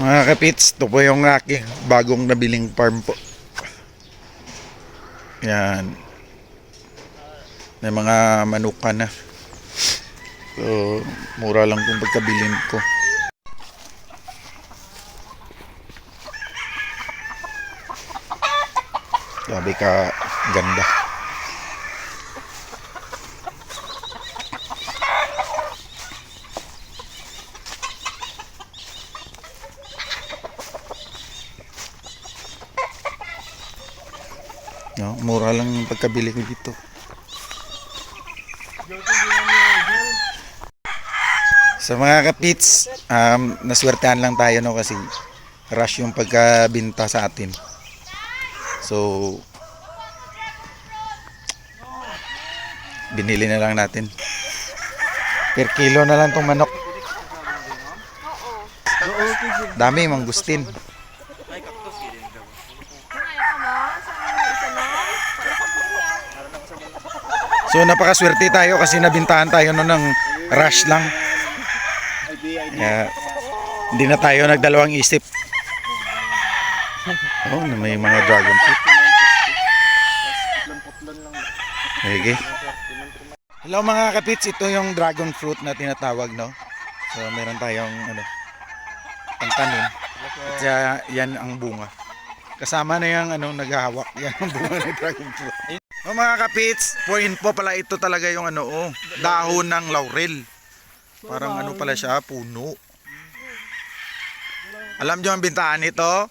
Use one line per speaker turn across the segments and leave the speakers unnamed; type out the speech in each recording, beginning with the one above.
Mga kapits, ito po yung aking bagong nabiling farm po. Yan. May mga manuka na. So, mura lang kung pagkabilin ko. Sabi ka, ganda. No, mura lang yung pagkabili ko dito. Sa mga kapits, um, naswertehan lang tayo no kasi rush yung pagkabinta sa atin. So, binili na lang natin. Per kilo na lang tong manok. Dami, manggustin. So napakaswerte tayo kasi nabintahan tayo no ng rush lang. Kaya hindi na tayo nagdalawang isip. Oh, may mga dragon fruit. Okay. Hello mga kapits, ito yung dragon fruit na tinatawag, no? So meron tayong ano, pangtanim. At uh, yan ang bunga. Kasama na yung ano, naghahawak. Yan ang bunga ng dragon fruit. Oh, mga kapits, for info pala ito talaga yung ano, oh, dahon ng laurel. Parang ano pala siya, puno. Alam nyo ang bintahan nito?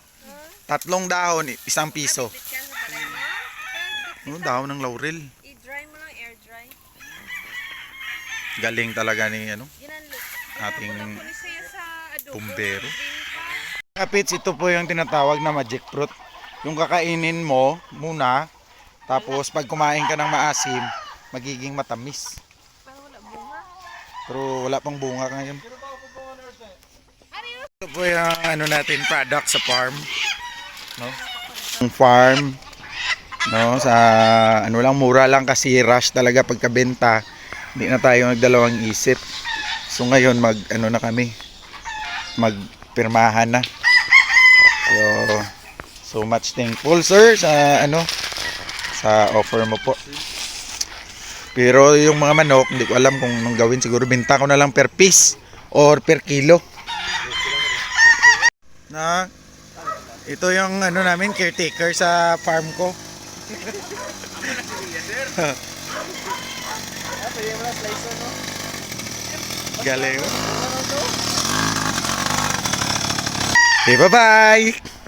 Tatlong dahon, isang piso. Oh, dahon ng laurel.
I-dry mo lang, air dry.
Galing talaga ni ano. Ating.
Binta.
Kapits, ito po yung tinatawag na magic fruit. Yung kakainin mo muna, tapos pag kumain ka ng maasim, magiging matamis. Pero wala pang bunga ngayon. Ito po yung ano natin, product sa farm. No? Yung farm, no, sa ano lang, mura lang kasi rush talaga pagkabenta. Hindi na tayo nagdalawang isip. So ngayon mag ano na kami, magpirmahan na. So, so much thankful sir sa ano, sa offer mo po. Pero yung mga manok, hindi ko alam kung anong gawin. Siguro binta ko na lang per piece or per kilo. Na, ito yung ano namin, caretaker sa farm ko. Galing. Okay, bye-bye!